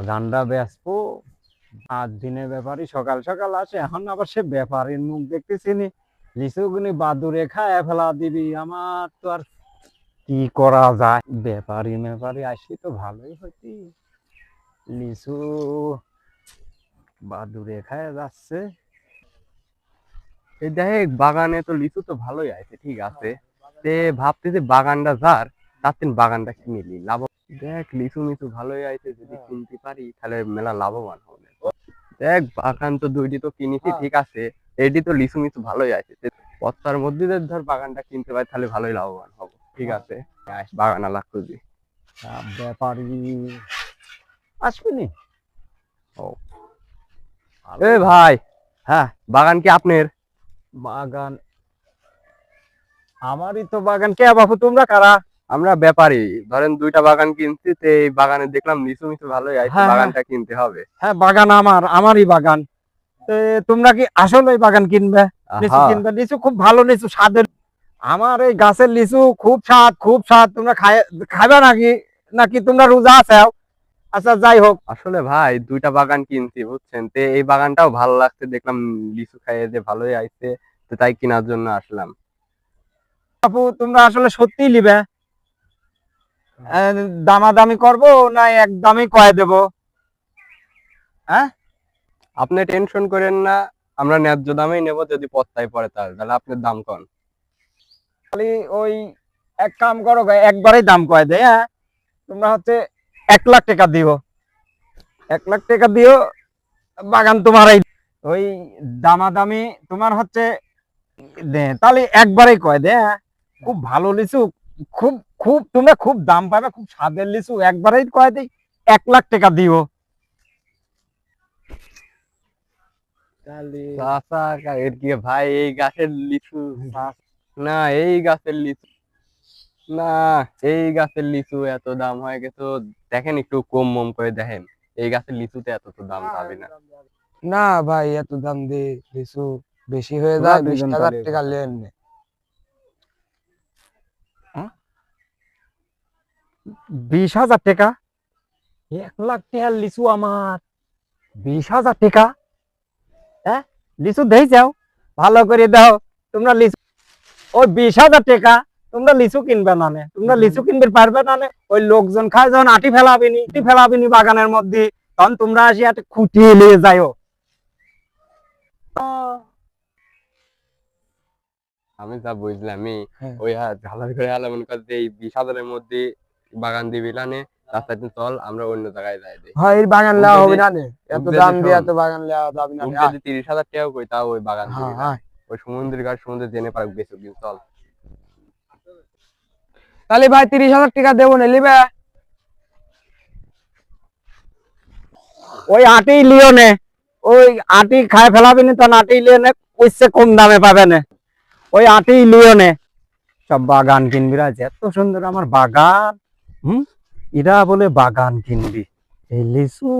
বাগানটা বেচবো আট দিনের ব্যাপারই সকাল সকাল আসে। এখন আবার সে ব্যাপারীর মুখ দেখতেছি নি। লিচুগুনি বাদুরে খায় ফেলা দিবি। আমার তো আর কি করা যায়? ব্যাপারী ব্যাপারী আসলে তো ভালোই হতি। লিচু বাদুরে খায় যাচ্ছে। এই দেখ বাগানে তো লিচু তো ভালোই আছে, ঠিক আছে। তে ভাবতে যে বাগানটা যার, তার বাগানটা কিনে লাভ দেখ লিচু মিচু ভালোই আছে যদি কিনতে পারি তাহলে মেলা লাভবান হবে। দেখ বাগান তো দুইটি তো কিনেছি ঠিক আছে। এটি তো লিচু মিচু ভালোই আছে পত্তার মধ্যে ধর বাগানটা কিনতে পারি তাহলে ভালোই লাভবান হব ঠিক আছে? বাগান আলাদা খুঁজি। ব্যাপারী ও। এ ভাই হ্যাঁ বাগান কি আপনার? বাগান আমারই তো বাগান। কে বাপু তোমরা কারা? আমরা ব্যাপারী। ধরেন দুইটা বাগান কিনছি তো এই বাগানে দেখলাম লিচু মিচু ভালোই আছে হ্যাঁ, বাগানটা কিনতে হবে। হ্যাঁ বাগান আমার আমারই বাগান। তোমরা কি আসলে বাগান কিনবে? লিচু কিনবে লিচু খুব ভালো লিচু স্বাদের। আমার এই গাছের লিচু খুব স্বাদ খুব স্বাদ। তোমরা খাবে নাকি? নাকি তোমরা রোজা আছো আচ্ছা যাই হোক। আসলে ভাই দুইটা বাগান কিনছি বুঝছেন? তো এই বাগানটাও ভালো লাগছে দেখলাম লিচু খাইয়ে যে ভালোই আইছে। তো তাই কেনার জন্য আসলাম। আপু তোমরা আসলে সত্যিই নিবে? দামাদামি করব না একদমই কয়ে দেবো? আপনি টেনশন করেন না আমরা ন্যায্য দামেই নেব যদি পত্তায় পড়ে তাহলে তাহলে আপনার দাম কন। খালি ওই এক কাম করো একবারেই দাম কয়ে দেয় হ্যাঁ? তোমরা হচ্ছে এক লাখ টাকা দিও। এক লাখ টাকা দিও বাগান তোমার এই ওই দামাদামি তোমার হচ্ছে দে তাহলে একবারেই কয় দে হ্যাঁ? খুব ভালো লিচু খুব খুব তোমরা খুব দাম পাবে খুব স্বাদের লিচু। একবারেই কয় দিই এক লাখ টাকা দিও। তাহলে চাচা কা- এর কি ভাই এই গাছের লিচু না এই গাছের লিচু না এই গাছের লিচু এত দাম হয়ে গেছে। দেখেন একটু কম মম করে দেখেন এই গাছের লিচুতে এত তো দাম পাবে না। না ভাই এত দাম দিয়ে লিচু বেশি হয়ে যায় বিশ হাজার টাকা লেন বিশ হাজার টাকা? এক লাখ টাকার লিচু আমার। বিশ হাজার টাকা? হ্যাঁ লিচু দেই যাও। ভালো করে দাও। তোমরা লিচু ওই বিশ হাজার টাকা তোমরা লিচু কিনবে না তোমরা লিচু কিনবে পারবে না ওই লোকজন খায় যখন আটি ফেলাবিনি আটি ফেলাবিনি বাগানের মধ্যে তখন তোমরা আসি একটা খুঁটি নিয়ে যাও আমি যা বুঝলাম আমি হ্যাঁ। ওই ঝালার করে আলা মনে কর এই বিশ হাজারের মধ্যে বাগান দিবি লানে রাস্তাতে চল আমরা অন্য জায়গায় যাই দিই। হয় এই বাগান লেওয়া হবে না নে। এত দাম দিয়ে এত বাগান লেওয়া যাবে না নে। যদি তিরিশ হাজার টাকাও কই তাও ওই বাগান হ্যাঁ হ্যাঁ। ওই সমুদ্রের ঘাট সমুদ্রে জেনে পারক বেশি দিন চল। তাহলে ভাই তিরিশ হাজার টাকা দেবো না লিবে? ওই আটি লিও নে। ওই আটি খায় ফেলাবিনি তখন আটি লিও নে ওইসে কম দামে পাবে না। ওই আটি লিও নে। সব বাগান কিনবি রাজ এত সুন্দর আমার বাগান। এরা বলে বাগান কিনবি। এই লিচু